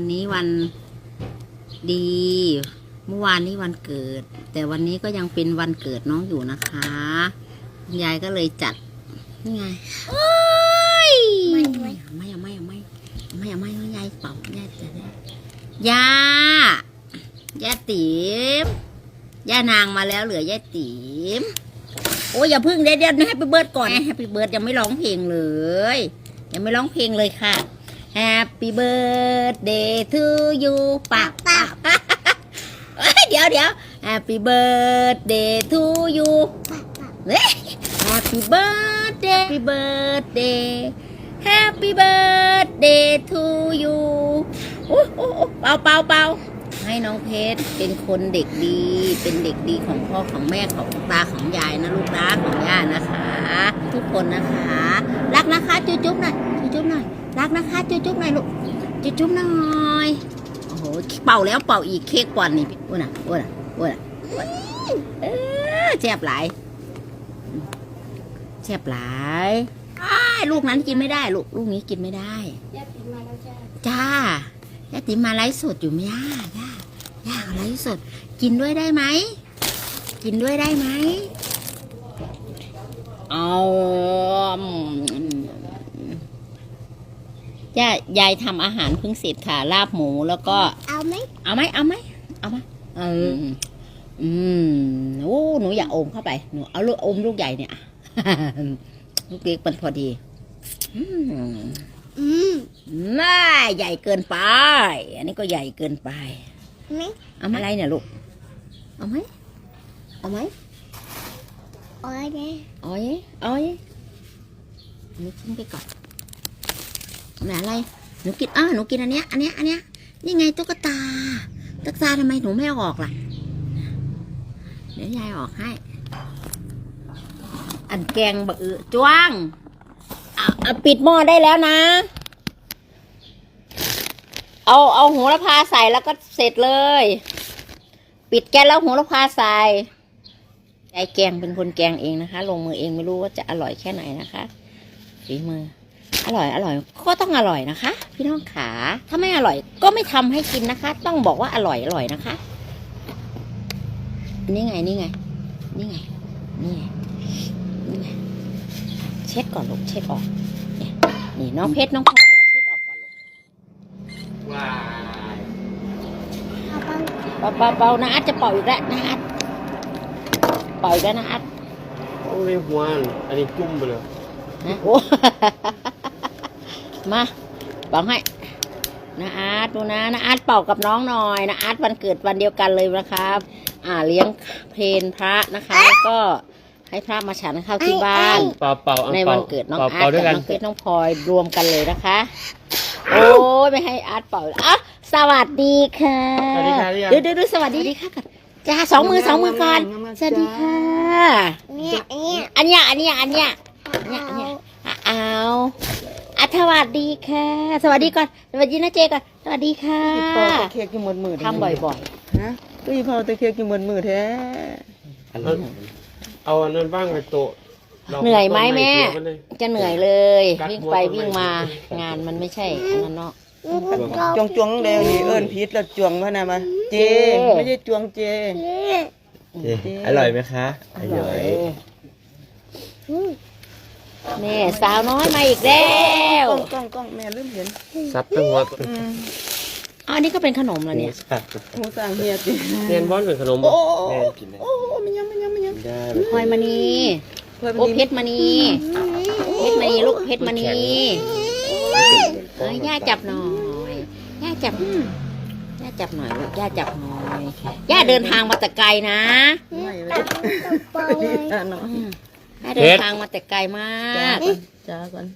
วันนี้วันดี เมื่อวานนี้วันเกิด แต่วันนี้ก็ยังเป็นวันเกิดน้องอยู่นะคะคุณยายก็เลยจัดนี่ไงโอ้ยไม่ไม่ไม่เอาไม่เอาไม่เอาไม่เอาไม่เอายายเป่ายายจะได้ยาย่าติ๋มย่านางมาแล้วเหลือย่าติ๋มโอ้ยอย่าพึ่งเดี๋ยวเดี๋ยวให้ไปเบิร์ดก่อนให้ไปเบิร์ดยังไม่ร้องเพลงเลย ยังไม่ร้องเพลงเลยค่ะ Happy birthday to you ปะปะเอ้ยเดี๋ยวเดี๋ยว Happy birthday to you เฮ้ย Happy birthday Happy birthday Happy birthday to you เป่าเป่าเป่าให้น้องเพชรเป็นคนเด็กดี เป็นเด็กดีของพ่อของแม่ของตาของยายนะลูกนะของย่านะคะ ทุกคนนะคะ รักนะคะจุ๊บจุ๊บหน่อยจุ๊บจุ๊บหน่อยรักนะคะจุ๊บจุ๊บหน่อยลูกจุ๊บจุ๊บหน่อยโอ้โหเป่าแล้วเป่าอีกเค้กก่อนนี่อ้วนอะอ้วนอะอ้วนอะเออแซ่บหลายแซ่บหลายลูกนั้นกินไม่ได้ลูกลูกนี้กินไม่ได้ยาติมาแล้วจ้าจ้าย่าติมาไลฟ์สดอยู่ไหมย่าย่าย่าเขาไลฟ์สด กินด้วยได้ไหมกินด้วยได้ไหม เอาย่ายายทำอาหารเพิ่งเสร็จค่ะ ลาบหมูแล้วก็ เอาไหมเอาไหมเอาไหมเอาไหมเอออืมโอ้หนูอยากอมเข้าไปหนูเอาลูกอมลูกใหญ่เนี่ยลูกเล็กมันพอดี อืมอืมน่าใหญ่เกินไป อันนี้ก็ใหญ่เกินไปไหมเอาไหมอะไรเนี่ยลูก เอาไหมเอาไหม โอ้ยเนี่ยเอาไหมเอาไหมอันนี้ทิ้งไปก่อนไหนอะไร หนูกินอ้าหนูกินอันเนี้ย อันเนี้ย อันเนี้ย นี่ไงตุ๊กตา ตุ๊กตาทำไมหนูไม่เอาออกล่ะ เดี๋ยวยายออกให้ อันแกงบะอือจ้วงเอาเอาปิดหม้อได้แล้วนะ เอา เอาหัวละพาใส่แล้วก็เสร็จเลย ปิดแก๊สแล้วหัวละพาใส่ ยายแกงเป็นคนแกงเองนะคะ ลงมือเองไม่รู้ว่าจะอร่อยแค่ไหนนะคะฝีมือ อร่อยอร่อย ก็ต้องอร่อยนะคะ พี่น้องขาถ้าไม่อร่อย ก็ไม่ทำให้กินนะคะ ต้องบอกว่าอร่อยอร่อยนะคะนี่ไงนี่ไง นี่ไงนี่ไงนี่ไงเช็ดก่อนลูกเช็ดออกเนี่ยนี่น้องเพชรน้องพลอยเอาเช็ดออกก่อนลูกว้ายเอาไปเป่าเป่าเป่านะอาร์ตจะเป่าอีกแล้วนะอาร์ตเป่าอีกแล้วนะอาร์ตโอ้ยหัวอันอันนี้จุ่มไปเลยนะโอ้ มาเป่าให้นะอาร์ตดูนะนะอาร์ตเป่ากับน้องหน่อยนะอาร์ตวันเกิดวันเดียวกันเลยนะครับ อ่าเลี้ยงเพลพระนะคะแล้วก็ให้พระมาฉันข้าวที่บ้าน เป่าเป่าอัในป่าวันเกิดน้องเป่าอาเป่าร์ตด้วยกับกันน้องเพชรน้องพลอยรวมกันเลยนะคะ โอ้ยไม่ให้อาร์ตเป่าอะสวัสดีค่ะ สวัสดีค่ะเรียเดี๋ยวเดี๋ยวดูสวัสดีค่ะก่อน จ้าสองมือสองมือก่อนสวัสดีค่ะเนี่ยเนี่ยอันเนี้ยอันเนี้ยอันเนี้ยเนี่ยเนี่ยอะเอาอะสวัสดีค่ะ สวัสดีก่อนสวัสดีนะเจก่อนสวัสดีค่ะเป่าตะเคียกอยู่หมดมือทำบ่อยฮะตุ้ยเป่าตะเคียกอยู่หมดมือแท้เอาเอาอันนั้นบ้างไปโต๊ะราๆเหนื่อยไหมแม่เดี๋ยวมันเลยจะเหนื่อยเลยกัดวิ่งหัวไปทำไมวิ่งมางานมันไม่ใช่อันนั้นเนาะ จวงจวงๆแล้วนี่เอิ้นพิษแล้วจวงมานะมาเจเจ ไม่ใช่จวงเจเนี่ยอร่อยไหมคะ อร่อยอืมนี่สาวน้อยมาอีกแล้วกล้องกล้องกล้องแม่ลืมเห็นซับตั้งหัวอืมอ๋ออันนี้ก็เป็นขนมแล้วเนี่ยหูสั่งเฮียติเรียนบอลเป็นขนมโอ้บ่โอ้โอ้แม่กินได้โอ้โอ้มันยังมันยังมันยังได้พลอยมณีเพื่อนโอ้มันเพชรมณีเพชรมณีลูกเพชรมณี เอ้ยย่าจับหน่อยย่าจับย่าจับหน่อยลูกย่าจับหน่อยย่าเดินทางมาแต่ไกลนะไม่เลยตบเป่าเลยย่าเดินทางมาแต่ไกลมากจ้าก่อน